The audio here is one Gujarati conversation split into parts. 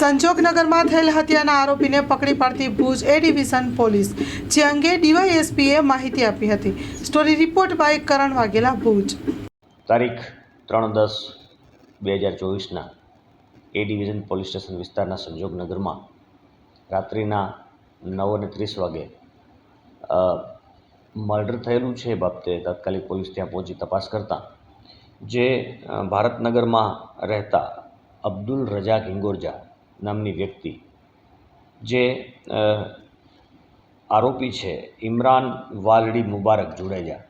સંજોગનગરમાં થયેલ હત્યાના આરોપીને પકડી પાડતી ભુજ એ ડિવિઝન પોલીસ. જે અંગે ડીવાયએસપીએ માહિતી આપી હતી. Story report by Karan Vaghela, Bhuj. તારીખ ત્રણ દસ બે હજાર ચોવીસના એ ડિવિઝન પોલીસ સ્ટેશન વિસ્તારના સંજોગનગરમાં રાત્રિના નવ અને ત્રીસ વાગે મર્ડર થયેલું છે બાબતે તાત્કાલિક પોલીસ ત્યાં પહોંચી તપાસ કરતાં, જે ભારતનગરમાં રહેતા અબ્દુલ રજાક હિંગોરજા નામની વ્યક્તિ. જે આરોપી છે, ઇમરાન વાલડી મુબારક જુડેજા.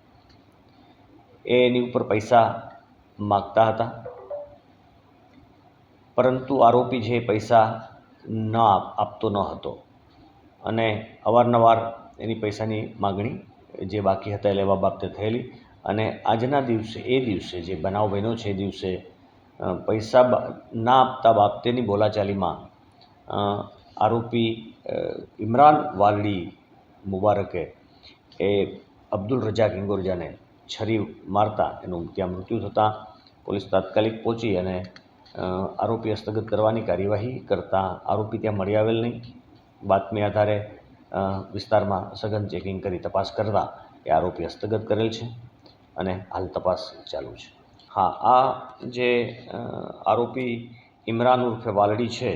એ એની ઉપર પૈસા માગતા હતા. પરંતુ આરોપી એ પૈસા ન આપતો ન હતો. અને અવારનવાર એની પૈસાની માગણી જે બાકી હતા એ લેવા બાબતે થયેલી. અને આજના દિવસે, એ દિવસે જે બનાવ બન્યો છે, એ દિવસે પૈસા ના આપતા બાબતેની બોલાચાલીમાં આરોપી ઇમરાન વાલડી મુબારકે એ અબ્દુલ રજાક ઇંગોરજાને છરી મારતા એનું ત્યાં મૃત્યુ થતાં પોલીસ તાત્કાલિક પહોંચી અને આરોપી હસ્તગત કરવાની કાર્યવાહી કરતાં આરોપી ત્યાં મળી આવેલ નહીં. બાતમી આધારે વિસ્તારમાં સઘન ચેકિંગ કરી તપાસ કરતાં એ આરોપી હસ્તગત કરેલ છે અને હાલ તપાસ ચાલુ છે. હા, આ જે આરોપી ઇમરાન ઉર્ફે વાલડી છે,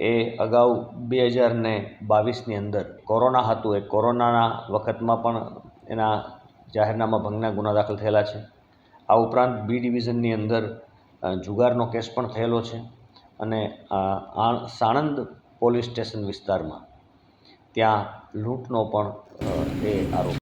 એ અગાઉ બે હજાર ને બાવીસની અંદર કોરોના હતું. એ કોરોનાના વખતમાં પણ એના જાહેરનામા ભંગના ગુના દાખલ થયેલા છે. આ ઉપરાંત બી ડિવિઝનની અંદર જુગારનો કેસ પણ થયેલો છે અને સાણંદ પોલીસ સ્ટેશન વિસ્તારમાં ત્યાં લૂંટનો પણ એ આરોપ